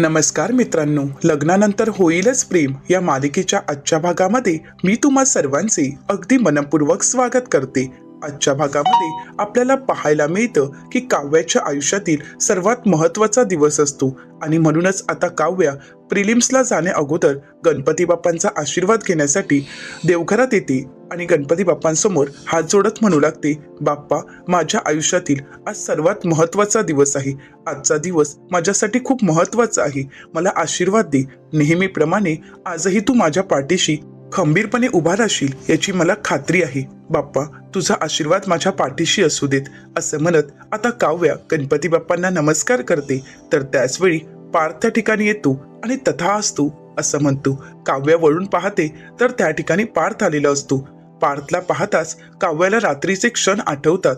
नमस्कार मित्रांनो लग्नानंतर होईलच प्रेम या मालिकेच्या आजच्या भागामध्ये मी तुम्हा सर्वांचे अगदी मनपूर्वक स्वागत करते. आजच्या भागामध्ये आपल्याला पाहायला मिळतं की काव्याच्या आयुष्यातील सर्वात महत्त्वाचा दिवस असतो. आणि म्हणूनच आता काव्या प्रिलिम्सला जाण्या अगोदर गणपती बाप्पांचा आशीर्वाद घेण्यासाठी देवघरात येते आणि गणपती बाप्पांसमोर हात जोडत म्हणू लागते बाप्पा माझ्या आयुष्यातील आज सर्वात महत्त्वाचा दिवस आहे. आजचा दिवस माझ्यासाठी खूप महत्त्वाचा आहे. मला आशीर्वाद दे. नेहमीप्रमाणे आजही तू माझ्या पाठीशी खंबीरपणे उभा राहशील याची मला खात्री आहे. बाप्पा तुझा आशीर्वाद माझ्या पाठीशी असू देत असं म्हणत आता काव्या गणपती बाप्पांना नमस्कार करते. तर त्याचवेळी पार्थ त्या ठिकाणी येतो आणि तथा असतो असं म्हणतो. काव्या वळून पाहते तर त्या ठिकाणी पार्थ आलेला असतो. पार्थला पाहताच काव्याला रात्रीचे क्षण आठवतात.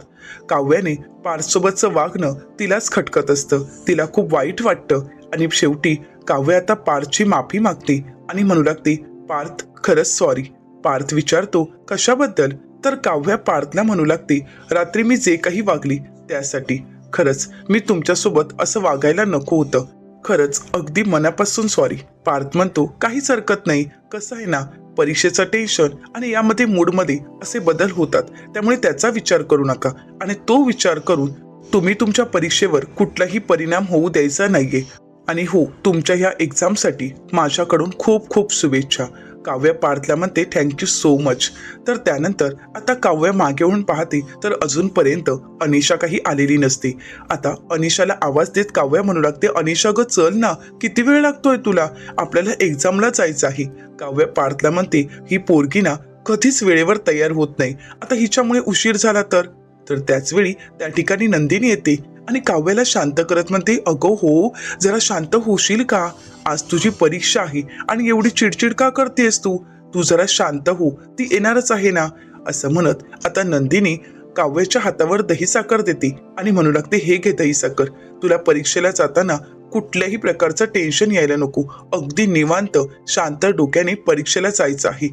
काव्याने पार्थसोबतचं वागणं तिलाच खटकत असतं. तिला खूप वाईट वाटतं. आणि शेवटी काव्य आता पार्थची माफी मागते आणि म्हणू लागते पार्थ खरंच सॉरी पार्थ विचारतो कशाबद्दल? तर काव्या पार्थला म्हणू लागते. रात्री मी जे काही वागली त्यासाठी. खरंच मी तुमच्यासोबत असं वागायला नको होतं. खरंच अगदी मनापासून सॉरी पार्थ म्हणतो काहीच हरकत नाही. कसं आहे ना? परीक्षेचं टेन्शन आणि यामध्ये मूडमध्ये असे बदल होतात. त्यामुळे त्याचा विचार करू नका. आणि तो विचार करून तुम्ही तुमच्या परीक्षेवर कुठलाही परिणाम होऊ द्यायचा नाहीये. आणि हो तुमच्या ह्या एक्झामसाठी माझ्याकडून खूप खूप शुभेच्छा. काव्य पार्थला म्हणते थँक्यू सो मच तर त्यानंतर आता काव्य मागे होऊन पाहते तर अजूनपर्यंत अनिशा काही आलेली नसते. आता अनिशाला आवाज देत काव्य म्हणू लागते अनिशा ग चल ना किती वेळ लागतोय तुला? आपल्याला एक्झामला जायचं आहे. काव्य पार्थला म्हणते ही पोरगी ना कधीच वेळेवर तयार होत नाही. आता हिच्यामुळे उशीर झाला तर? तर त्याच वेळी त्या ठिकाणी नंदिनी येते. आणि काव्याला शांत करत म्हणते अगो हो जरा शांत होशील का? आज तुझी परीक्षा आहे आणि एवढी चिडचिड का करतेस तू? तू जरा शांत हो ती येणारच आहे ना? असं म्हणत आता नंदिनी काव्याच्या हातावर दही साखर देते आणि म्हणू लागते हे घे दही साखर. तुला परीक्षेला जाताना कुठल्याही प्रकारचं टेन्शन यायला नको. अगदी निवांत शांत डोक्याने परीक्षेला जायचं आहे.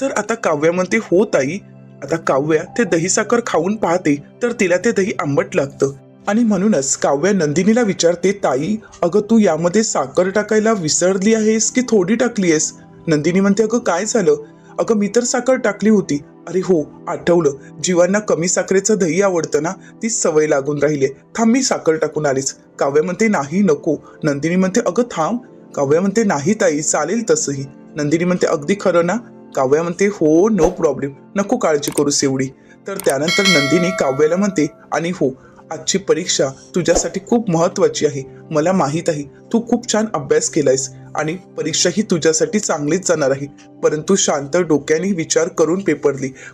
तर आता काव्या म्हणते हो ताई. आता काव्या ते दही साखर खाऊन पाहते तर तिला ते दही आंबट लागतं. आणि म्हणूनच काव्या नंदिनीला विचारते ताई अगं तू यामध्ये साखर टाकायला विसरली आहेस की थोडी टाकली आहेस नंदिनी म्हणते अगं काय झालं? अगं मी तर साखर टाकली होती. अरे हो आठवलं. जीवांना कमी साखरेचं दही आवडतं ना ती सवय लागून राहिली थांब मी साखर टाकून आलीच. काव्य म्हणते नाही नको. नंदिनी म्हणते अगं थांब. काव्य म्हणते नाही ताई चालेल तसंही. नंदिनी म्हणते अगदी खरं ना? काव्या म्हणते हो नो प्रॉब्लेम. नको काळजी करूस एवढी. तर त्यानंतर नंदिनी काव्याला म्हणते आणि हो आजची परीक्षा तुझ्यासाठी खूप महत्वाची आहे. मला माहीत आहे तू खूप छान अभ्यास केलायस आणि परीक्षा ही तुझ्यासाठी चांगलीच जाणार आहे. परंतु शांत डोक्याने विचार करून पेपर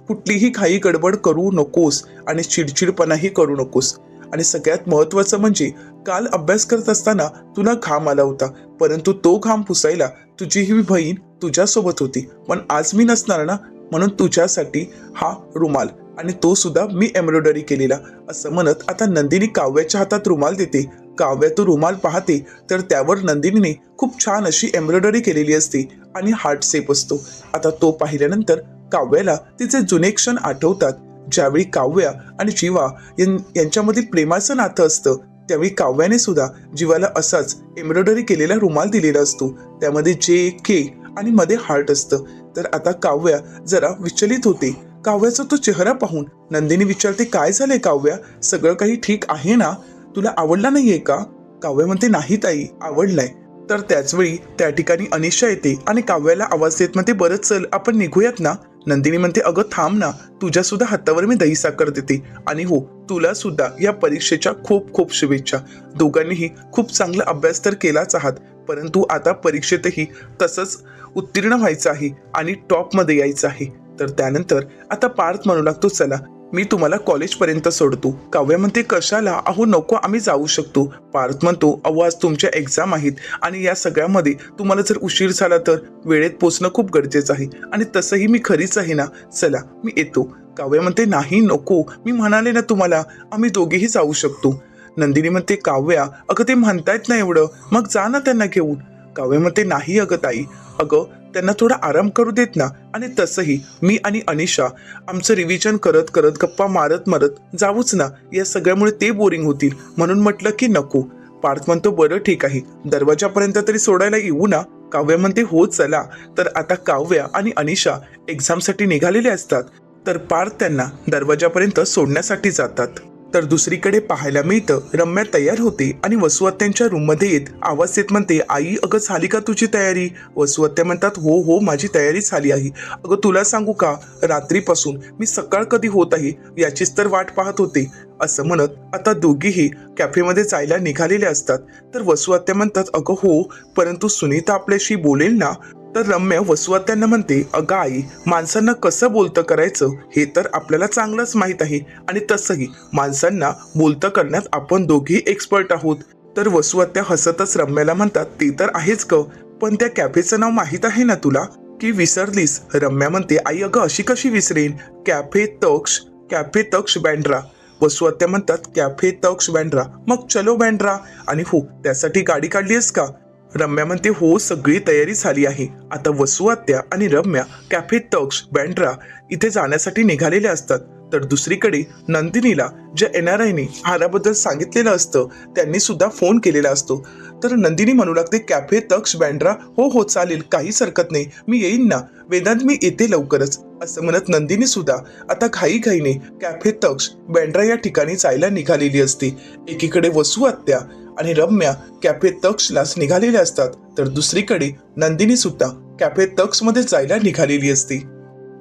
कुठलीही घाई गडबड करू नकोस आणि चिडचिडपणाही करू नकोस. आणि सगळ्यात महत्वाचं म्हणजे काल अभ्यास करत असताना तुला घाम आला होता परंतु तो घाम पुसायला तुझी ही बहीण तुझ्यासोबत होती. पण आज मी नसणार ना? म्हणून तुझ्यासाठी हा रुमाल आणि तो सुद्धा मी एम्ब्रॉयडरी केलेला. असं म्हणत आता नंदिनी काव्याच्या हातात रुमाल देते. काव्या तो रुमाल पाहते तर त्यावर नंदिनीने खूप छान अशी एम्ब्रॉयडरी केलेली असते आणि हार्ट सेप असतो. आता तो पाहिल्यानंतर काव्याला तिचे जुने क्षण आठवतात. ज्यावेळी काव्या आणि जीवा यां- यांच्यामधील प्रेमाचं नातं असतं त्यावेळी काव्याने सुद्धा जीवाला असाच एम्ब्रॉयडरी केलेला रुमाल दिलेला असतो. त्यामध्ये जे के आणि मध्ये हार्ट असतं. तर आता काव्या जरा विचलित होते. काव्याचा तो चेहरा पाहून नंदिनी विचारते काय झाले काव्या? सगळं काही ठीक आहे ना? तुला आवडला नाहीये का? काव्य म्हणते नाही ताई आवडलाय. तर त्याचवेळी त्या ठिकाणी अनिशा येते आणि काव्याला आवाज देत म्हणते बरं चल आपण निघूयात ना? नंदिनी म्हणते अगं थांब ना तुझ्या सुद्धा हातावर मी दही साखर देते. आणि हो तुला सुद्धा या परीक्षेच्या खूप खूप शुभेच्छा. दोघांनीही खूप चांगला अभ्यास तर केलाच आहात परंतु आता परीक्षेतही तसंच उत्तीर्ण व्हायचं आहे आणि टॉपमध्ये यायचं आहे. तर त्यानंतर आता पार्थ म्हणू लागतो चला मी तुम्हाला कॉलेजपर्यंत सोडतो. काव्या म्हणते कशाला? अहो नको आम्ही जाऊ शकतो. पार्थ म्हणतो अहो आज तुमच्या एक्झाम आहेत आणि या सगळ्यामध्ये तुम्हाला जर उशीर झाला तर वेळेत पोचणं खूप गरजेचं आहे आणि तसंही मी खरीच आहे ना. चला मी येतो. काव्या म्हणते नाही नको. मी म्हणाले ना तुम्हाला आम्ही दोघेही जाऊ शकतो. नंदिनी म्हणते काव्या अगं ते म्हणतायत ना एवढं. मग जा ना त्यांना घेऊन. काव्या म्हणते नाही अगं ताई. अगं त्यांना थोडा आराम करू देत ना. आणि तसंही मी आणि अनिशा आमचं रिव्हिजन करत करत गप्पा मारत मारत जाऊच ना. या सगळ्यामुळे ते बोरिंग होतील. म्हणून म्हटलं की नको. पार्थ म्हणतो बरं ठीक आहे. दरवाजापर्यंत तरी सोडायला येऊ ना. काव्या म्हणते हो चला. तर आता काव्या आणि अनिशा एक्झामसाठी निघालेले असतात. तर पार्थ त्यांना दरवाजापर्यंत सोडण्यासाठी जातात. तर दुसरीकडे पाहायला मिळतं रम्या तयार होते आणि वसुहत्यांच्या रूममध्ये येत आवाज येत म्हणते आई अगं झाली का तुझी तयारी? वसुहत्या म्हणतात हो हो माझी तयारी झाली आहे. अगं तुला सांगू का? रात्रीपासून मी सकाळ कधी होत आहे याचीच तर वाट पाहत होते. असं म्हणत आता दोघीही कॅफेमध्ये जायला निघालेले असतात. तर वसुहत्या म्हणतात अगं हो परंतु सुनीता आपल्याशी बोलेल ना? तर रम्या वसुहत्यांना म्हणते अगं आई माणसांना कसं बोलतं करायचं हे तर आपल्याला चांगलंच माहीत आहे आणि तसंही माणसांना बोलतं करण्यात आपण दोघी एक्सपर्ट आहोत. तर वसुआत्या हसतच रम्याला म्हणतात ते तर आहेच ग पण त्या कॅफेचं नाव माहीत आहे ना तुला? की विसरलीस रम्या म्हणते आई अगं अशी कशी विसरेन? Cafe Taksh cafe Taksh Bandra. वसुआत्या म्हणतात कॅफे तक्ष बँड्रा. मग चलो बँड्रा. आणि हो त्यासाठी गाडी काढलीस का? रम्या म्हणते हो सगळी तयारी झाली आहे. आता वसुहत्या आणि रम्या कॅफे तक्ष बँड्रा इथे जाण्यासाठी निघालेले असतात. तर दुसरीकडे नंदिनीला ज्या एन आर आयने हाराबद्दल सांगितलेलं असतं त्यांनी सुद्धा फोन केलेला असतो. तर नंदिनी म्हणू लागते कॅफे तक्ष बँड्रा हो हो चालेल काहीच हरकत नाही. मी येईन ना. वेदांत मी येते लवकरच. असं म्हणत नंदिनी सुद्धा आता घाईघाईने कॅफे तक्ष बँड्रा या ठिकाणी जायला निघालेली असते. एकीकडे वसुहत्या आणि रम्या कॅफे तक्षलाच निघालेले असतात. तर दुसरीकडे नंदिनी सुद्धा कॅफे तक्षमध्ये जायला निघालेली असते.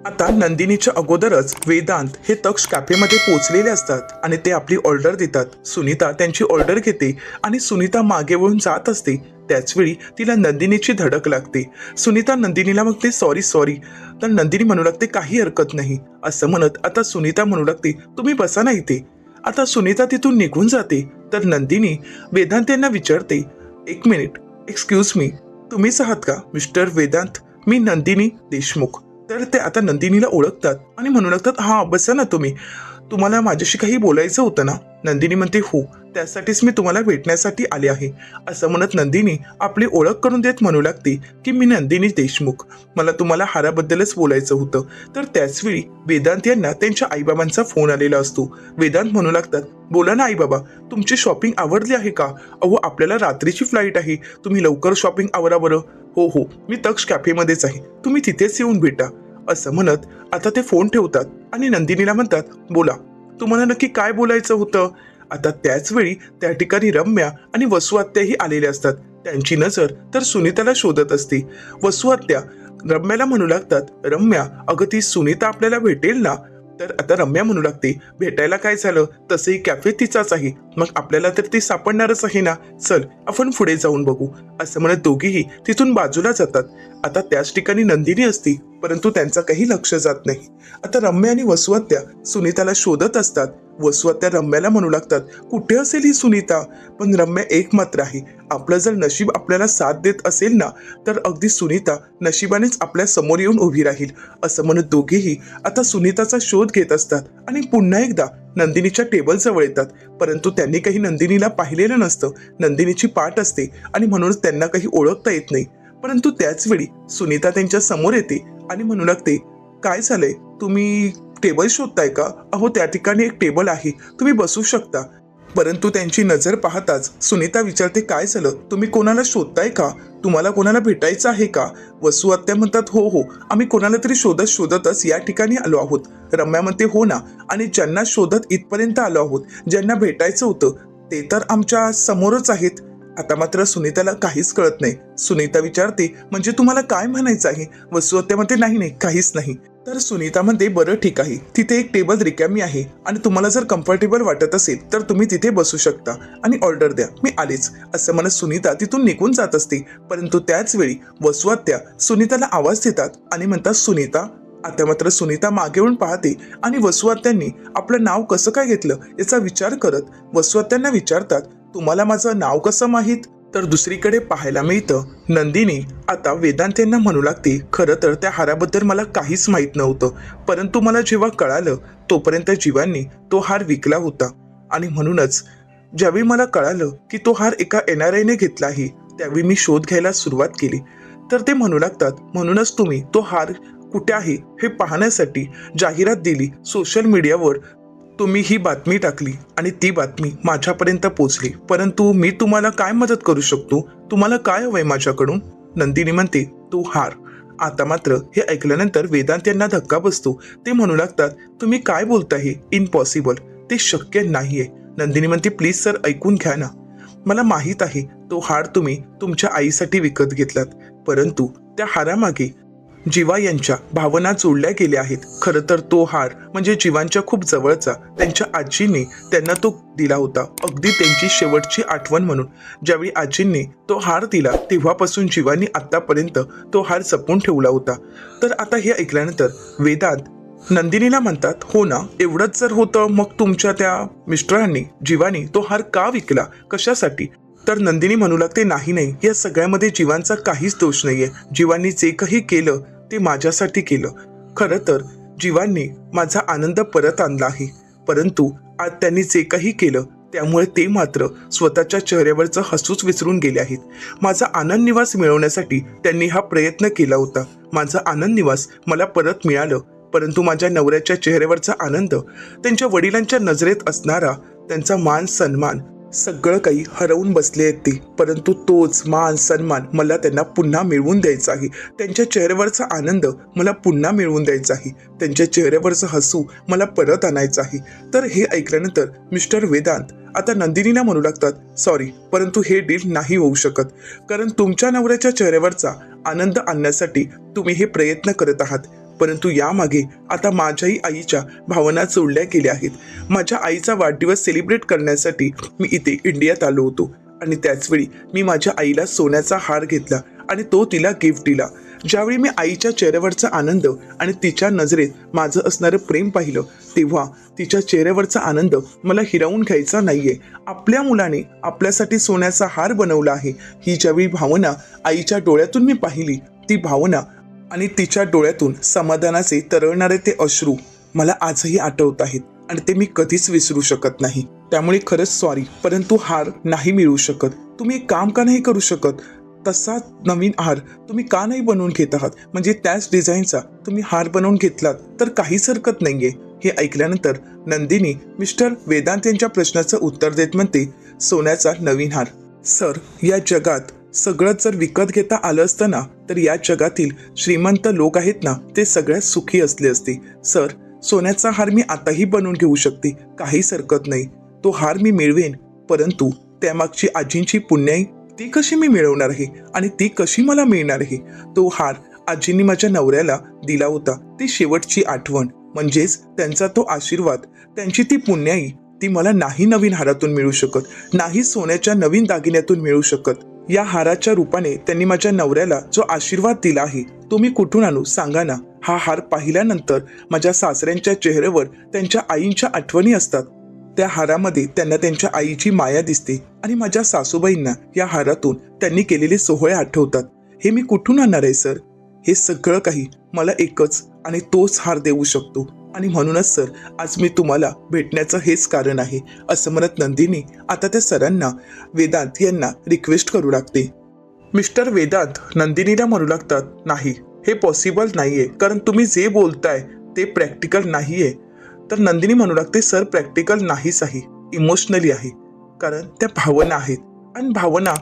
आता नंदिनीच्या अगोदरच वेदांत हे तक्ष कॅफेमध्ये पोहोचलेले असतात आणि ते आपली ऑर्डर देतात. सुनीता त्यांची ऑर्डर घेते आणि सुनीता मागे वळून जात असते. त्याचवेळी तिला नंदिनीची धडक लागते. सुनीता नंदिनीला मग ते सॉरी सॉरी तर नंदिनी म्हणू लागते काही हरकत नाही. असं म्हणत आता सुनीता म्हणू लागते तुम्ही बसा ना इथे. आता सुनीता तिथून निघून जाते. तर नंदिनी वेदांत यांना विचारते एक मिनिट एक्सक्यूज मी तुम्हीच आहात का मिस्टर वेदांत? मी नंदिनी देशमुख. तर ते आता नंदिनीला ओळखतात आणि म्हणू लागतात हा बसा ना तुम्ही. तुम्हाला माझ्याशी काही बोलायचं होतं ना? नंदिनी म्हणते हो. त्यासाठीच मी तुम्हाला भेटण्यासाठी आले आहे. असं म्हणत नंदिनी आपली ओळख करून देत म्हणू लागते की मी नंदिनी देशमुख. मला तुम्हाला हाराबद्दलच बोलायचं होतं. तर त्याचवेळी वेदांत यांना त्यांच्या आईबाबांचा फोन आलेला असतो. वेदांत म्हणू लागतात बोला ना आईबाबा तुमची शॉपिंग आवडली आहे का? अहो आपल्याला रात्रीची फ्लाईट आहे. तुम्ही लवकर शॉपिंग आवरा बरं. हो हो मी तक्ष कॅफेमध्येच आहे. तुम्ही तिथेच येऊन भेटा. असं म्हणत आता ते फोन ठेवतात आणि नंदिनीला म्हणतात बोला तुम्हाला नक्की काय बोलायचं होतं? आता त्याच वेळी त्या ठिकाणी रम्या आणि वसुआत्याही आलेल्या असतात. त्यांची नजर तर सुनीताला शोधत असते. वसुहत्या रम्याला म्हणू लागतात रम्या अगं ती सुनीता आपल्याला भेटेल ना? तर आता रम्या म्हणू लागते भेटायला काय झालं? तसंही कॅफे तिचाच आहे. मग आपल्याला तर ती सापडणारच आहे ना? चल आपण पुढे जाऊन बघू. असं म्हणत दोघीही तिथून बाजूला जातात. आता त्याच ठिकाणी नंदिनी असती परंतु त्यांचा काही लक्ष जात नाही. आता रम्या आणि वसुआत्या सुनीताला शोधत असतात वसुहत्या रम्याला म्हणू लागतात कुठे असेल ही सुनीता? पण रम्या एक मात्र आहे. आपलं जर नशीब आपल्याला साथ देत असेल ना तर अगदी सुनीता नशिबानेच आपल्यासमोर येऊन उभी राहील. असं म्हणत दोघेही आता सुनीताचा शोध घेत असतात आणि पुन्हा एकदा नंदिनीच्या टेबल जवळ येतात. परंतु त्यांनी काही नंदिनीला पाहिलेलं नसतं. नंदिनीची पाठ असते आणि म्हणूनच त्यांना काही ओळखता येत नाही. परंतु त्याच वेळी सुनीता त्यांच्यासमोर येते आणि म्हणू लागते काय झालंय? तुम्ही टेबल शोधताय का? अहो त्या ठिकाणी एक टेबल आहे. तुम्ही बसू शकता. परंतु त्यांची नजर पाहताच सुनीता विचारते काय झालं? तुम्ही कोणाला शोधताय का? तुम्हाला कोणाला भेटायचं आहे का? वसू आत्या म्हणतात हो हो. आम्ही कोणाला तरी शोधत शोधतच या ठिकाणी आलो आहोत. रम्या म्हणते हो ना. आणि ज्यांना शोधत इथपर्यंत आलो आहोत ज्यांना भेटायचं होतं ते तर आमच्या समोरच आहेत. आता मात्र सुनीताला काहीच कळत नाही. सुनीता विचारते म्हणजे तुम्हाला काय म्हणायचं आहे? वसू म्हणते नाही नाही काहीच नाही. तर सुनीता म्हणते बरं ठीक आहे. तिथे एक टेबल रिकामी आहे आणि तुम्हाला जर कम्फर्टेबल वाटत असेल तर तुम्ही तिथे बसू शकता आणि ऑर्डर द्या. मी आलेच. असं म्हणत सुनीता तिथून निघून जात असते. परंतु त्याच वेळी वसुआत्या सुनीताला आवाज देतात आणि म्हणतात सुनीता आता मात्र सुनीता मागे येऊन पाहते आणि वसुआत्यांनी आपलं नाव कसं काय घेतलं याचा विचार करत वसुआत्यांना विचारतात तुम्हाला माझं नाव कसं माहीत? तर दुसरीकडे पाहायला मिळतं. नंदिनी आता वेदांत यांना म्हणू लागते खरं तर त्या हाराबद्दल मला काहीच माहीत नव्हतं. परंतु मला जेव्हा कळालं तोपर्यंत जीवांनी तो हार विकला होता. आणि म्हणूनच ज्यावेळी मला कळालं की तो हार एका एन आर आयने घेतला आहे त्यावेळी मी शोध घ्यायला सुरुवात केली. तर ते म्हणू लागतात म्हणूनच तुम्ही तो हार कुठे आहे हे पाहण्यासाठी जाहिरात दिली सोशल मीडियावर तुम्ही ही बातमी टाकली आणि ती बातमी माझ्यापर्यंत पोचली. परंतु मी तुम्हाला काय मदत करू शकतो? तुम्हाला काय हवंय माझ्याकडून? नंदिनी म्हणते तू हार. आता मात्र हे ऐकल्यानंतर वेदांत यांना धक्का बसतो. ते म्हणू लागतात तुम्ही काय बोलताय इम्पॉसिबल ते शक्य नाहीये. नंदिनी म्हणते प्लीज सर ऐकून घ्या ना. मला माहीत आहे तो हार तुम्ही तुमच्या आईसाठी विकत घेतलात. परंतु त्या हारामागे जीवा यांच्या भावना जोडल्या गेल्या आहेत. खरं तर तो हार म्हणजे जीवांच्या खूप जवळचा त्यांच्या आजीने त्यांना तो दिला होता. अगदी त्यांची शेवटची आठवण म्हणून. ज्यावेळी आजींनी तो हार दिला तेव्हापासून जीवानी आतापर्यंत तो हार जपून ठेवला होता. तर आता हे ऐकल्यानंतर वेदांत नंदिनीला म्हणतात हो ना एवढंच जर होतं मग तुमच्या त्या मिस्टरांनी जीवानी तो हार का विकला? कशासाठी? तर नंदिनी म्हणू लागते नाही नाही या सगळ्यामध्ये जीवांचा काहीच दोष नाहीये. जीवांनी जे काही केलं ते माझ्यासाठी केलं. खरं तर जीवांनी माझा आनंद परत आणला आहे परंतु आज त्यांनी जे काही केलं त्यामुळे ते मात्र स्वतःच्या चेहऱ्यावरचं हसूच विसरून गेले आहेत. माझा आनंद निवास मिळवण्यासाठी त्यांनी हा प्रयत्न केला होता. माझा आनंद निवास मला परत मिळालं. परंतु माझ्या नवऱ्याच्या चेहऱ्यावरचा आनंद त्यांच्या वडिलांच्या नजरेत असणारा त्यांचा मान सन्मान सगळं काही हरवून बसले आहेत ते. परंतु तोच मान सन्मान मला त्यांना पुन्हा मिळवून द्यायचा आहे. त्यांच्या चेहऱ्यावरचा आनंद मला पुन्हा मिळवून द्यायचा आहे. त्यांच्या चेहऱ्यावरचं हसू मला परत आणायचं आहे. तर हे ऐकल्यानंतर मिस्टर वेदांत आता नंदिनीला म्हणू लागतात सॉरी परंतु हे डील नाही होऊ शकत. कारण तुमच्या नवऱ्याच्या चेहऱ्यावरचा आनंद आणण्यासाठी तुम्ही हे प्रयत्न करत आहात. परंतु यामागे आता माझ्याही आईच्या भावना जोडल्या गेल्या आहेत. माझ्या आईचा वाढदिवस सेलिब्रेट करण्यासाठी मी इथे इंडियात आलो होतो आणि त्याचवेळी मी माझ्या आईला सोन्याचा हार घेतला आणि तो तिला गिफ्ट दिला. ज्यावेळी मी आईच्या चेहऱ्यावरचा आनंद आणि तिच्या नजरेत माझं असणारं प्रेम पाहिलं तेव्हा तिच्या चेहऱ्यावरचा आनंद मला हिरावून घ्यायचा नाहीये. आपल्या मुलाने आपल्यासाठी सोन्याचा हार बनवला आहे. ही ज्यावेळी भावना आईच्या डोळ्यातून मी पाहिली ती भावना आणि तिच्या डोळ्यातून समाधानाचे तरळणारे ते अश्रू मला आजही आठवत आहेत आणि ते मी कधीच विसरू शकत नाही. त्यामुळे खरंच सॉरी परंतु हार नाही मिळू शकत. तुम्ही एक काम का नाही करू शकत? तसा नवीन हार तुम्ही का नाही बनवून घेत आहात? म्हणजे त्याच डिझाईनचा तुम्ही हार बनवून घेतलात तर काहीच हरकत नाहीये. हे ऐकल्यानंतर नंदिनी मिस्टर वेदांत यांच्या प्रश्नाचं उत्तर देत म्हणते सोन्याचा नवीन हार. सर या जगात सगळं जर विकत घेता आलं असतं ना तर या जगातील श्रीमंत लोक आहेत ना ते सगळ्यात सुखी असले असते. सर सोन्याचा हार मी आताही बनवून घेऊ शकते काहीच हरकत नाही. तो हार मी मिळवेन परंतु त्यामागची आजींची पुण्याई ती कशी मी मिळवणार आहे? आणि ती कशी मला मिळणार आहे? तो हार आजींनी माझ्या नवऱ्याला दिला होता. ती शेवटची आठवण म्हणजेच त्यांचा तो आशीर्वाद त्यांची ती पुण्याई ती मला नाही नवीन हारातून मिळू शकत नाही सोन्याच्या नवीन दागिन्यातून मिळू शकत. या हाराच्या रूपाने त्यांनी माझ्या नवऱ्याला जो आशीर्वाद दिला आहे तो मी कुठून आणू सांगा ना. हा हार पाहिल्यानंतर माझ्या सासऱ्यांच्या चेहऱ्यावर त्यांच्या आईंच्या आठवणी असतात. त्या हारामध्ये त्यांना त्यांच्या आईची माया दिसते आणि माझ्या सासूबाईंना या हारातून त्यांनी केलेले सोहळे आठवतात. हे मी कुठून आणणार आहे सर? हे सगळं काही मला एकच आणि तोच हार देऊ शकतो. आणि म्हणूनच सर आज मी तुम्हाला भेटण्याचं हेच कारण आहे असं म्हणत नंदिनी आता त्या सरांना वेदांत यांना रिक्वेस्ट करू लागते. मिस्टर वेदांत नंदिनीला म्हणू लागतात नाही हे पॉसिबल नाही आहे कारण तुम्ही जे बोलताय ते प्रॅक्टिकल नाही आहे तर नंदिनी म्हणू लागते सर प्रॅक्टिकल नाहीच आहे इमोशनली आहे कारण त्या भावना आहेत आणि भावना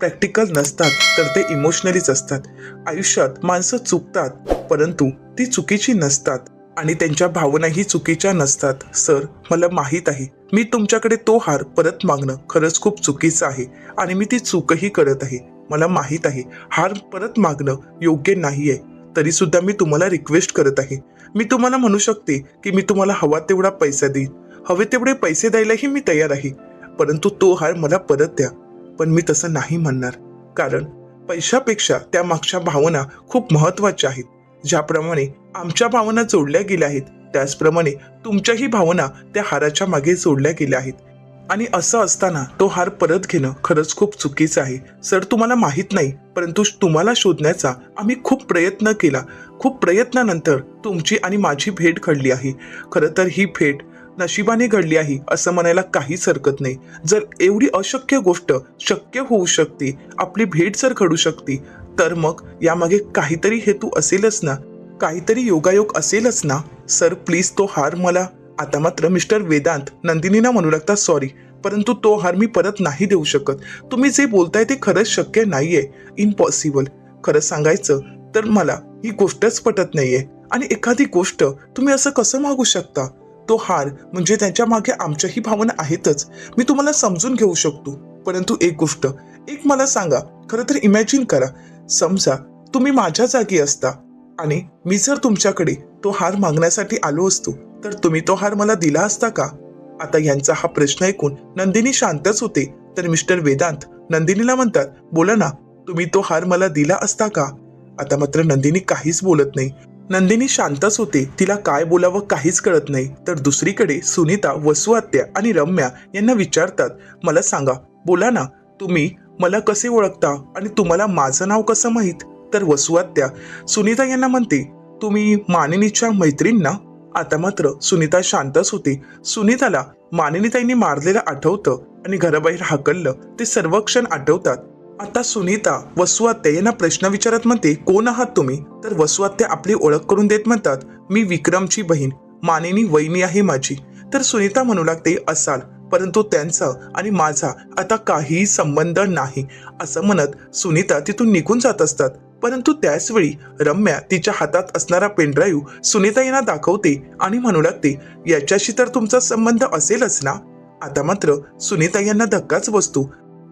प्रॅक्टिकल नसतात तर ते इमोशनलीच असतात. आयुष्यात माणसं चुकतात परंतु ती चुकीची नसतात. आणि त्यांच्या भावनाही चुकीच्या नसतात सर. मला माहीत आहे. मी तुमच्याकडे तो हार परत मागणं खरंच खूप चुकीचं आहे आणि मी ती चूकही करत आहे. मला माहीत आहे हार परत मागणं योग्य नाहीये. तरी सुद्धा मी तुम्हाला रिक्वेस्ट करत आहे. मी तुम्हाला म्हणू शकते की मी तुम्हाला हवा तेवढा पैसा देईन. हवे तेवढे पैसे द्यायलाही मी तयार आहे. परंतु तो हार मला परत द्या. पण मी तसं नाही म्हणणार. कारण पैशापेक्षा त्या मागच्या भावना खूप महत्त्वाच्या आहेत. ज्याप्रमाणे आमच्या भावना जोडल्या गेल्या आहेत त्याचप्रमाणे तुमच्याही भावना त्या हाराच्या मागे जोडल्या गेल्या आहेत. आणि असं असताना तो हार परत घेणं खरंच खूप चुकीचं आहे. सर तुम्हाला माहीत नाही परंतु तुम्हाला शोधण्याचा आम्ही खूप प्रयत्न केला. खूप प्रयत्नानंतर तुमची आणि माझी भेट घडली आहे. खरं तर ही भेट नशिबाने घडली आहे असं म्हणायला काहीच हरकत नाही. जर एवढी अशक्य गोष्ट शक्य होऊ शकते आपली भेट जर घडू शकते तर मग यामागे काहीतरी हेतू असेलच ना? काहीतरी योगायोग असेलच ना? सर प्लीज तो हार मला. आता मात्र मिस्टर वेदांत नंदिनीना म्हणू लागतात सॉरी. परंतु तो हार मी परत नाही देऊ शकत. तुम्ही जे बोलताय ते खरंच शक्य नाहीये. इम्पॉसिबल खरं सांगायचं तर मला ही गोष्टच पटत नाहीये. आणि एखादी गोष्ट तुम्ही असं कसं मागू शकता? तो हार म्हणजे त्याच्यामागे आमच्याही भावना आहेतच. मी तुम्हाला समजून घेऊ शकतो. परंतु एक गोष्ट एक मला सांगा. खरं तर इमॅजिन करा. समजा तुम्ही माझ्या जागी असता आणि मी जर तुमच्याकडे तो हार मागण्यासाठी आलो असतो तर तुम्ही तो हार मला दिला असता का? आता यांचा हा प्रश्न ऐकून नंदिनी शांतच होते. तर मिस्टर वेदांत नंदिनीला म्हणतात बोला ना तुम्ही तो हार मला दिला असता का? आता मात्र नंदिनी काहीच बोलत नाही. नंदिनी शांतच होते. तिला काय बोलावं काहीच कळत नाही. तर दुसरीकडे सुनीता वसुआत्या आणि रम्या यांना विचारतात मला सांगा बोला ना तुम्ही मला कसे ओळखता आणि तुम्हाला माझं नाव कसं माहीत? तर वसुआत्या सुनीता यांना म्हणते तुम्ही मानिनीच्या मैत्रीण ना? आता मात्र सुनीता शांतच होती. सुनीताला मानिनीताईंनी मारलेलं आठवतं आणि घराबाहेर हाकललं ते सर्व क्षण आठवतात. आता सुनीता वसुआत्या यांना प्रश्न विचारत म्हणते कोण आहात तुम्ही? तर वसुआत्या आपली ओळख करून देत म्हणतात मी विक्रमची बहीण मानिनी वहिनी आहे माझी. तर सुनीता म्हणू लागते असाल. परंतु त्यांचा आणि माझा आता काहीही संबंध नाही असं म्हणत सुनीता तिथून निघून जात असतात. परंतु त्याचवेळी रम्या तिच्या हातात असणारा पेनड्राईव्ह सुनीता यांना दाखवते आणि म्हणू लागते याच्याशी तर तुमचा संबंध असेलच ना? आता मात्र सुनीता यांना धक्काच बसतो.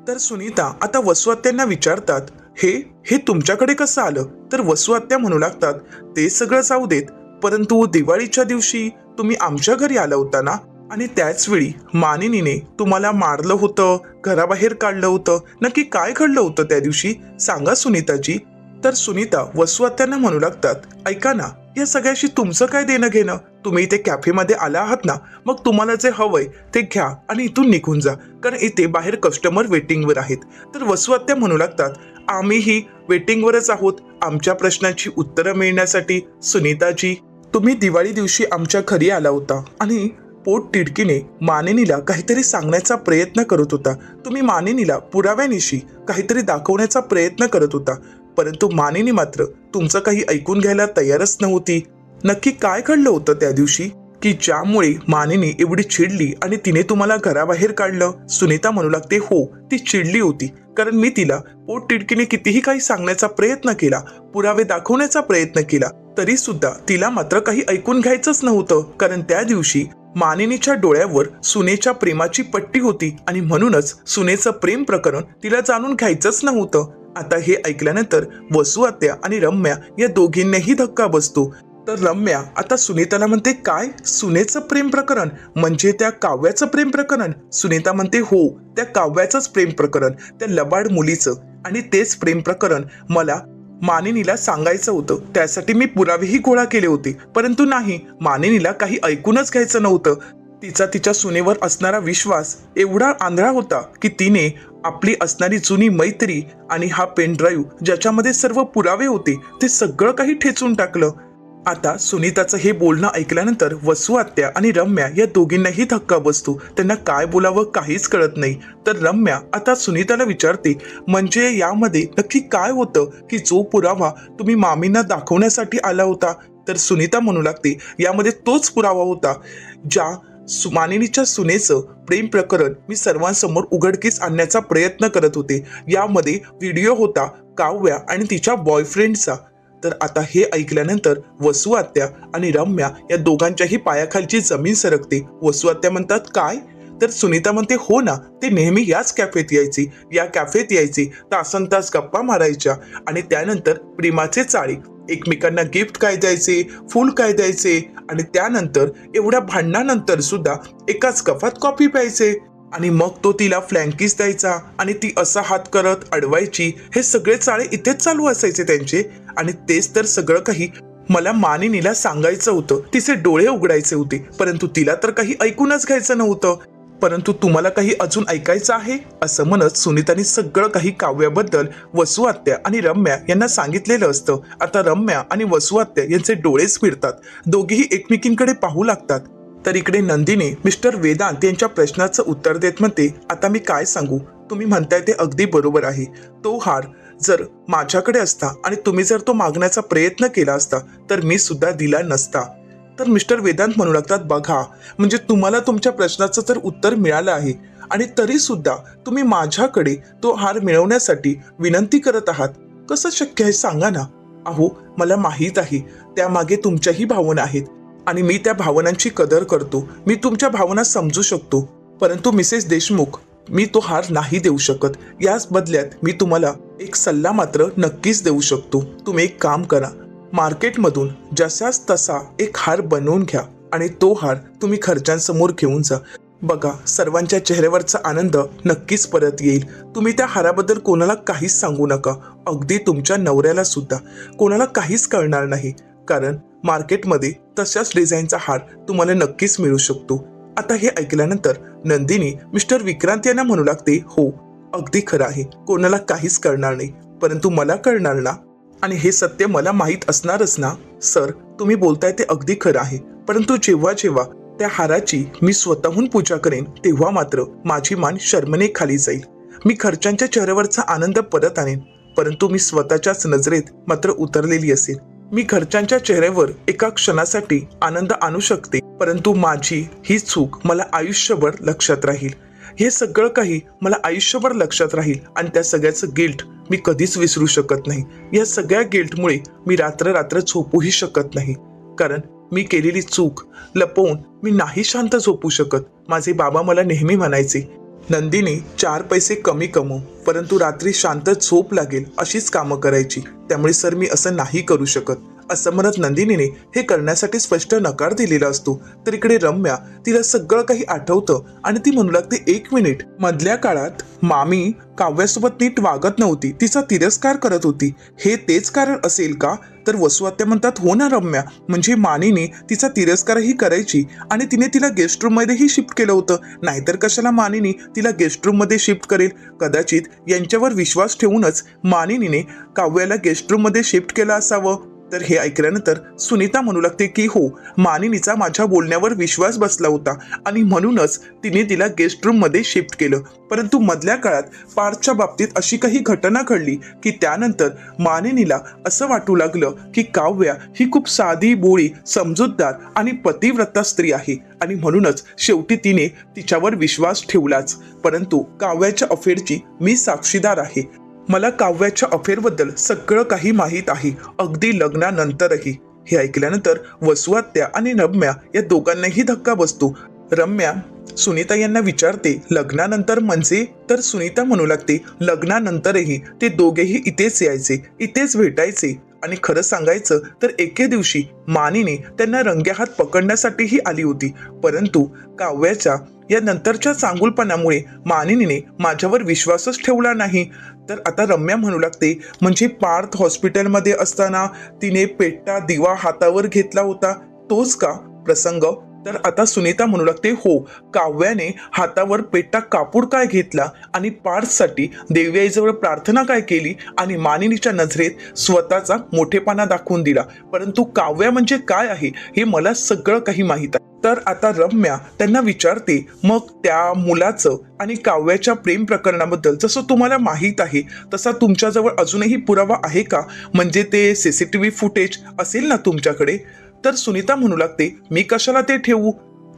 तर सुनीता आता वसुआत्यांना विचारतात हे हे तुमच्याकडे कसं आलं? तर वसुआत्या म्हणू लागतात ते सगळं जाऊ देत परंतु दिवाळीच्या दिवशी तुम्ही आमच्या घरी आला होता ना? आणि त्याचवेळी मानिनीने तुम्हाला मारलं होतं घराबाहेर काढलं होतं नक्की काय घडलं होतं त्या दिवशी? सांगा सुनीताजी. तर सुनीता वसुआत्यांना म्हणू लागतात ऐका ना या सगळ्याशी तुमचं काय देणं घेणं? तुम्ही इथे कॅफेमध्ये आला आहात ना मग तुम्हाला जे हवंय ते घ्या आणि इथून निघून जा कारण इथे बाहेर कस्टमर वेटिंगवर आहेत. तर वसुआत्या म्हणू लागतात आम्हीही वेटिंगवरच आहोत. आमच्या प्रश्नाची उत्तरं मिळण्यासाठी सुनीताजी तुम्ही दिवाळी दिवशी आमच्या घरी आला होता आणि पोट तिडकीने मानिनीला काहीतरी सांगण्याचा प्रयत्न करत होता. तुम्ही मानिनीला पुराव्यानिशी काहीतरी दाखवण्याचा प्रयत्न करत होता. परंतु मानिनी मात्र तुमचं काही ऐकून घ्यायला तयारच नव्हती. नक्की काय घडलं होतं त्या दिवशी? की ज्यामुळे मानिनी एवढी चिडली आणि तिने तुम्हाला घराबाहेर काढलं? सुनीता म्हणू लागते हो ती चिडली होती. कारण मी तिला पोट तिडकीने कितीही काही सांगण्याचा प्रयत्न केला पुरावे दाखवण्याचा प्रयत्न केला तरी सुद्धा तिला मात्र काही ऐकून घ्यायचंच नव्हतं. कारण त्या दिवशी मानिनीच्या डोळ्यावर सुनेच्या प्रेमाची पट्टी होती आणि म्हणूनच सुनेचं प्रेम प्रकरण तिला जाणून घ्यायचंच नव्हतं. आता हे ऐकल्यानंतर वसु आत्या आणि रम्या या दोघींनाही धक्का बसतो. तर रम्या आता सुनीताला म्हणते काय? सुनेचं प्रेम प्रकरण? म्हणजे त्या काव्याचं प्रेम प्रकरण? सुनीता म्हणते हो त्या काव्याचंच प्रेम प्रकरण त्या लबाड मुलीचं. आणि तेच प्रेम प्रकरण मला मानिनीला सांगायचं होतं. त्यासाठी मी पुरावेही गोळा केले होते. परंतु नाही मानिनीला काही ऐकूनच घ्यायचं नव्हतं. तिचा तिच्या सुनेवर असणारा विश्वास एवढा आंधळा होता की तिने आपली असणारी जुनी मैत्री आणि हा पेन ड्राईव्ह ज्याच्यामध्ये सर्व पुरावे होते ते सगळं काही ठेचून टाकलं. आता सुनीताचं हे बोलणं ऐकल्यानंतर वसु आत्या आणि रम्या या दोघींनाही धक्का बसतो. त्यांना काय बोलावं काहीच कळत नाही. तर रम्या आता सुनीताला विचारते म्हणजे यामध्ये नक्की काय होतं? की जो पुरावा तुम्ही मामींना दाखवण्यासाठी आला होता? तर सुनीता म्हणू लागते यामध्ये तोच पुरावा होता ज्या सु- मानिनीच्या सुनेचं प्रेम प्रकरण मी सर्वांसमोर उघडकीस आणण्याचा प्रयत्न करत होते. यामध्ये व्हिडिओ होता काव्या आणि तिच्या बॉयफ्रेंडचा तर आता हे ऐकल्यानंतर वसुआत्या आणि रम्या या दोघांच्याही पायाखालची जमीन सरकते. वसुआत्या म्हणतात काय? तर सुनीता म्हणते हो ना ते नेहमी याच कॅफेत यायची. या कॅफेत यायची. तासन तास गप्पा मारायच्या. आणि त्यानंतर प्रेमाचे चाळे. एकमेकांना गिफ्ट काय द्यायचे? फुल काय द्यायचे? आणि त्यानंतर एवढ्या भांडणानंतर सुद्धा एकाच कफात कॉफी प्यायचे. आणि मग तो तिला फ्लँकीज द्यायचा. आणि ती असा हात करत अडवायची. हे सगळे चाळे इथेच चालू असायचे त्यांचे. आणि तेच तर सगळं काही मला मानिनीला सांगायचं होतं. तिचे डोळे उघडायचे होते. परंतु तिला तर काही ऐकूनच घ्यायचं नव्हतं. परंतु तुम्हाला काही अजून ऐकायचं आहे? असं म्हणत सुनीताने सगळं काही काव्याबद्दल वसुआत्या आणि रम्या यांना सांगितलेलं असतं. आता रम्या आणि वसुआत्या यांचे डोळेच फिरतात दोघेही एकमेकींकडे पाहू लागतात. तर इकडे नंदिनी मिस्टर वेदांत यांच्या प्रश्नाचं उत्तर देत म्हणते आता मी काय सांगू? तुम्ही म्हणताय ते अगदी बरोबर आहे. तो हार जर माझ्याकडे असता आणि तुम्ही जर तो मागण्याचा प्रयत्न केला असता तर मी सुद्धा दिला नसता. तर मिस्टर वेदांत म्हणू लागतात बघा म्हणजे तुम्हाला तुमच्या प्रश्नाचं तर उत्तर मिळालं आहे आणि तरी सुद्धा तुम्ही माझ्याकडे तो हार मिळवण्यासाठी विनंती करत आहात. कसं शक्य आहे सांगा ना. अहो मला माहीत आहे त्यामागे तुमच्याही भावना आहेत आणि मी त्या भावनांची कदर करतो. मी तुमच्या भावना समजू शकतो. परंतु मिसेस देशमुख मी तो हार नाही देऊ शकत. याच बदल्यात मी तुम्हाला एक सल्ला मात्र नक्कीच देऊ शकतो. तुम्ही एक काम करा. मार्केटमधून जसाच तसा एक हार बनवून घ्या आणि तो हार तुम्ही खर्चांसमोर घेऊन जा. बघा सर्वांच्या चेहऱ्यावरचा आनंद नक्कीच परत येईल. तुम्ही त्या हाराबद्दल कोणाला काहीच सांगू नका. अगदी तुमच्या नवऱ्याला सुद्धा. कोणाला काहीच कळणार नाही. कारण मार्केटमध्ये तशाच डिझाईनचा हार तुम्हाला नक्कीच मिळू शकतो. आता हे ऐकल्यानंतर नंदिनी मिस्टर विक्रांत यांना म्हणू लागते हो अगदी खरं आहे. कोणाला काहीच कळणार नाही. परंतु मला कळणार ना? आणि हे सत्य मला माहीत असणारच ना? सर तुम्ही बोलताय ते अगदी खरं आहे. परंतु जेव्हा जेव्हा त्या हाराची मी स्वतःहून पूजा करेन तेव्हा मात्र माझी मान शर्मने खाली जाईल. मी खर्चांच्या चेहऱ्यावरचा आनंद परत आणेन. परंतु मी स्वतःच्याच नजरेत मात्र उतरलेली असेल मी घरच्यांच्या चेहऱ्यावर एका क्षणासाठी आनंद आणू शकते परंतु माझी ही चूक मला आयुष्यभर लक्षात राहील. हे सगळं काही मला आयुष्यभर लक्षात राहील आणि त्या सगळ्याचं गिल्ट मी कधीच विसरू शकत नाही. या सगळ्या गिल्टमुळे मी रात्र रात्र झोपूही शकत नाही. कारण मी केलेली चूक लपवून मी नाही शांत झोपू शकत. माझे बाबा मला नेहमी म्हणायचे नंदिनी चार पैसे कमी कमव परंतु रात्री शांत झोप लागेल अशीच कामं करायची. त्यामुळे सर मी असं नाही करू शकत. असं म्हणत नंदिनीने हे करण्यासाठी स्पष्ट नकार दिलेला असतो. तर इकडे रम्या तिला सगळं काही आठवतं आणि ती म्हणू लागते एक मिनिट. मधल्या काळात मामी काव्यासोबत नीट वागत नव्हती. तिचा तिरस्कार करत होती. हे तेच कारण असेल का? तर वसुआत्या म्हणतात हो ना रम्या. म्हणजे मानीने तिचा तिरस्कारही करायची आणि तिने तिला गेस्ट रूममध्येही शिफ्ट केलं होतं. नाहीतर कशाला मानिनी तिला गेस्ट रूममध्ये शिफ्ट करेल? कदाचित यांच्यावर विश्वास ठेवूनच मानिनीने काव्याला गेस्ट रूममध्ये शिफ्ट केलं असावं. तर हे ऐकल्यानंतर सुनीता म्हणू लागते की हो मानिनीचा माझ्या बोलण्यावर विश्वास बसला होता आणि म्हणूनच तिने तिला गेस्ट रूममध्ये शिफ्ट केलं. परंतु मधल्या काळात पार्थच्या बाबतीत अशी काही घटना घडली की त्यानंतर मानिनीला असं वाटू लागलं की काव्या ही खूप साधी बोळी समजूतदार आणि पतिव्रता स्त्री आहे आणि म्हणूनच शेवटी तिने तिच्यावर विश्वास ठेवलाच. परंतु काव्याच्या अफेअरची मी साक्षीदार आहे. मला काव्याच्या अफेअरबद्दल सगळं काही माहीत आहे. अगदी लग्नानंतरही. हे ऐकल्यानंतर वसुआत्या आणि रम्या या दोघांनाही धक्का बसतो. रम्या सुनीता यांना विचारते लग्नानंतर म्हणजे तर सुनीता म्हणू लागते लग्नानंतरही ते दोघेही इथेच यायचे इथेच भेटायचे. आणि खरं सांगायचं तर एके दिवशी मानिनी त्यांना रंग्याहात पकडण्यासाठीही आली होती. परंतु काव्याच्या या नंतरच्या चांगुलपणामुळे मानिनीने माझ्यावर विश्वासच ठेवला नाही. तर आता रम्या म्हणू लागते म्हणजे पार्थ हॉस्पिटलमध्ये असताना तिने पेट्टा दिवा हातावर घेतला होता. तोच का? प्रसंग तर आता सुनीता म्हणू लागते हो काव्याने हातावर पेटा कापूर काय घेतला आणि पार्थसाठी देव्याईजवळ प्रार्थना काय केली आणि मानिनीच्या नजरेत स्वतःचा मोठेपणा दाखवून दिला. परंतु काव्या म्हणजे काय आहे हे मला सगळं काही माहीत आहे. तर आता रम्या त्यांना विचारते मग त्या मुलाचं आणि काव्याच्या प्रेम प्रकरणाबद्दल जसं तुम्हाला माहीत आहे तसा तुमच्याजवळ अजूनही पुरावा आहे का? म्हणजे ते सीसीटीव्ही फुटेज असेल ना तुमच्याकडे? तर सुनीता म्हणू लागते मी कशाला ते ठेवू?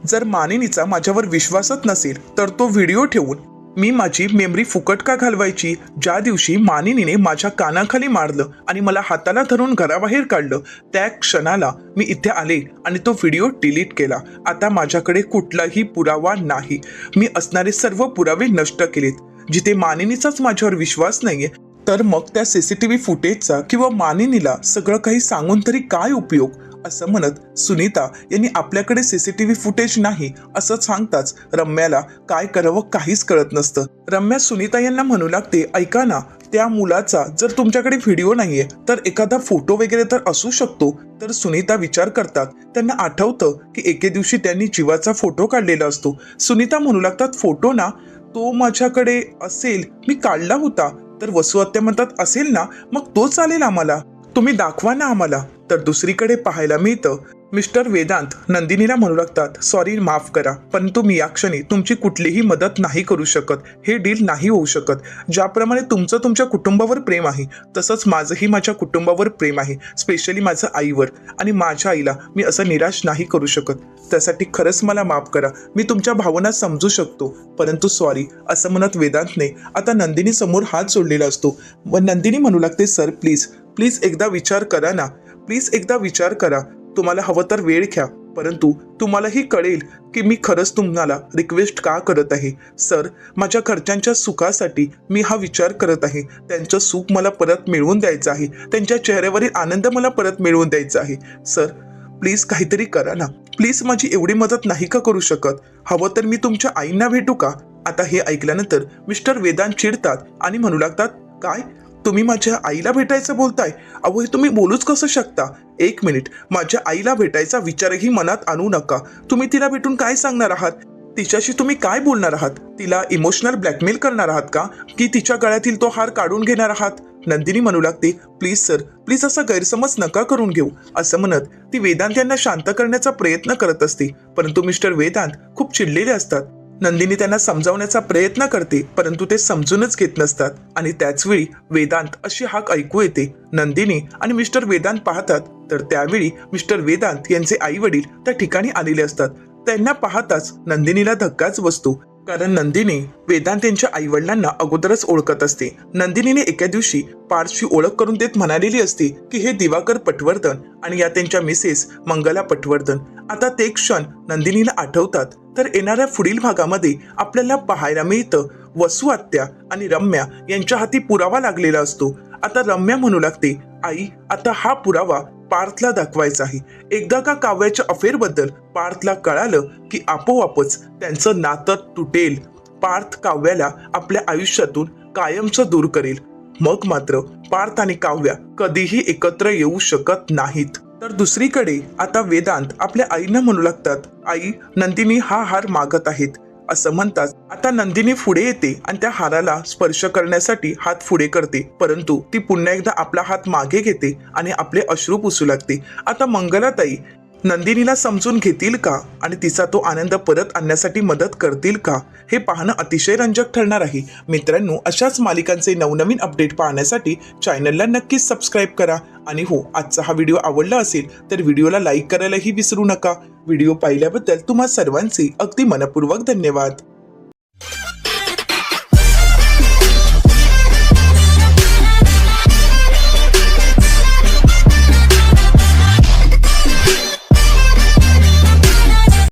जर मानिनीचा माझ्यावर विश्वासच नसेल तर तो व्हिडिओ ठेवून मी माझी मेमरी फुकट का घालवायची? ज्या दिवशी मानिनीने माझ्या कानाखाली मारलं आणि मला हाताला धरून घराबाहेर काढलं त्या क्षणाला मी इथे आले आणि तो व्हिडिओ डिलीट केला. आता माझ्याकडे कुठलाही पुरावा नाही. मी असणारे सर्व पुरावे नष्ट केलेत. जिथे मानिनीचाच माझ्यावर विश्वास नाहीये तर मग त्या सीसीटीव्ही फुटेजचा किंवा मानिनीला सगळं काही सांगून तरी काय उपयोग? असं म्हणत सुनीता यांनी आपल्याकडे सीसीटीव्ही फुटेज नाही असं सांगताच रम्याला काय करावं काहीच कळत नसतं. रम्या सुनीता यांना म्हणू लागते ऐका ना त्या मुलाचा जर तुमच्याकडे व्हिडिओ नाहीये तर एखादा फोटो वगैरे तर असू शकतो. तर सुनीता विचार करतात. त्यांना आठवतं की एके दिवशी त्यांनी जीवाचा फोटो काढलेला असतो. सुनीता म्हणू लागतात फोटो ना तो माझ्याकडे असेल मी काढला होता. तर वसुहत्या म्हणतात असेल ना मग तो चालेल आम्हाला. तुम्ही दाखवा ना आम्हाला. तर दुसरीकडे पाहायला मिळतं. मिस्टर वेदांत नंदिनीला म्हणू लागतात सॉरी माफ करा परंतु मी या क्षणी तुमची कुठलीही मदत नाही करू शकत. हे डील नाही होऊ शकत. ज्याप्रमाणे तुमचं तुमच्या कुटुंबावर प्रेम आहे तसंच माझंही माझ्या कुटुंबावर प्रेम आहे स्पेशली माझं आईवर आणि माझ्या आईला मी असं निराश नाही करू शकत. त्यासाठी खरंच मला माफ करा. मी तुमच्या भावना समजू शकतो. परंतु सॉरी असं म्हणत वेदांतने आता नंदिनी समोर हात जोडलेला असतो. व नंदिनी म्हणू लागते सर प्लीज प्लीज एकदा विचार करा ना. प्लीज एकदा विचार करा. तुम्हाला हवं तर वेळ घ्या. परंतु तुम्हालाही कळेल की मी खरंच तुम्हाला रिक्वेस्ट का करत आहे? सर माझ्या घरच्यांच्या सुखासाठी मी हा विचार करत आहे. त्यांचं सुख मला परत मिळवून द्यायचं आहे. त्यांच्या चेहऱ्यावरील आनंद मला परत मिळवून द्यायचा आहे. सर प्लीज काहीतरी करा ना. प्लीज माझी एवढी मदत नाही का करू शकत? हवं तर मी तुमच्या आईंना भेटू का? आता हे ऐकल्यानंतर मिस्टर वेदांत चिडतात आणि म्हणू लागतात काय? तुम्ही माझ्या आईला भेटायचं बोलताय? अहो हे तुम्ही बोलूच कसं शकता? एक मिनिट. माझ्या आईला भेटायचा विचारही मनात आणू नका. तुम्ही तिला भेटून काय सांगणार आहात? तिच्याशी तुम्ही काय बोलणार आहात? तिला इमोशनल ब्लॅकमेल करणार आहात का? की तिच्या गळ्यातील तो हार काढून घेणार आहात? नंदिनी म्हणू लागते प्लीज सर प्लीज असा गैरसमज नका करून घेऊ. असं म्हणत ती वेदांत यांना शांत करण्याचा प्रयत्न करत असते. परंतु मिस्टर वेदांत खूप चिडलेले असतात. नंदिनी त्यांना समजावण्याचा प्रयत्न करते परंतु ते समजूनच घेत नसतात. आणि त्याच वेळी वेदांत अशी हाक ऐकू येते. नंदिनी आणि मिस्टर वेदांत पाहतात. तर त्यावेळी मिस्टर वेदांत यांचे आई वडील त्या ठिकाणी आलेले असतात. त्यांना पाहताच नंदिनीला धक्काच बसतो. कारण नंदिनी वेदांत यांच्या आई वडिलांना अगोदरच ओळखत असते. नंदिनीने एका दिवशी पार्थची ओळख करून देत म्हणालेली असते की हे दिवाकर पटवर्धन आणि या त्यांच्या मिसेस मंगला पटवर्धन. आता ते क्षण नंदिनीला आठवतात. तर येणाऱ्या पुढील भागामध्ये आपल्याला पाहायला मिळतं. वसु आत्या आणि रम्या यांच्या हाती पुरावा लागलेला असतो. आता रम्या म्हणू लागते आई आता हा पुरावा पार्थला दाखवायचा आहे एकदा का काव्याच्या अफेअरबद्दल पार्थला कळालं की आपोआपच त्यांचं नातं तुटेल. पार्थ काव्याला आपल्या आयुष्यातून कायमचं दूर करेल. मग मात्र पार्थ आणि काव्या कधीही एकत्र येऊ शकत नाहीत. तर दुसरीकडे आता वेदांत आपल्या आईनं म्हणू लागतात आई नंदिनी हा हार मागत आहेत. असं म्हणतात. आता नंदिनी पुढे येते आणि त्या हाराला स्पर्श करण्यासाठी हात पुढे करते. परंतु ती पुन्हा एकदा आपला हात मागे घेते आणि आपले अश्रू पुसू लागते. आता मंगलाताई नंदिनीला समजून घेतील का? आणि तिचा तो आनंद परत आणण्यासाठी मदत करतील का? हे पाहणं अतिशय रंजक ठरणार आहे. मित्रांनो अशाच मालिकांचे नवनवीन अपडेट पाहण्यासाठी चॅनलला नक्कीच सबस्क्राईब करा. आणि हो आजचा हा व्हिडिओ आवडला असेल तर व्हिडिओला लाईक करायलाही विसरू नका. व्हिडिओ पाहिल्याबद्दल तुम्हा सर्वांचे अगदी मनपूर्वक धन्यवाद.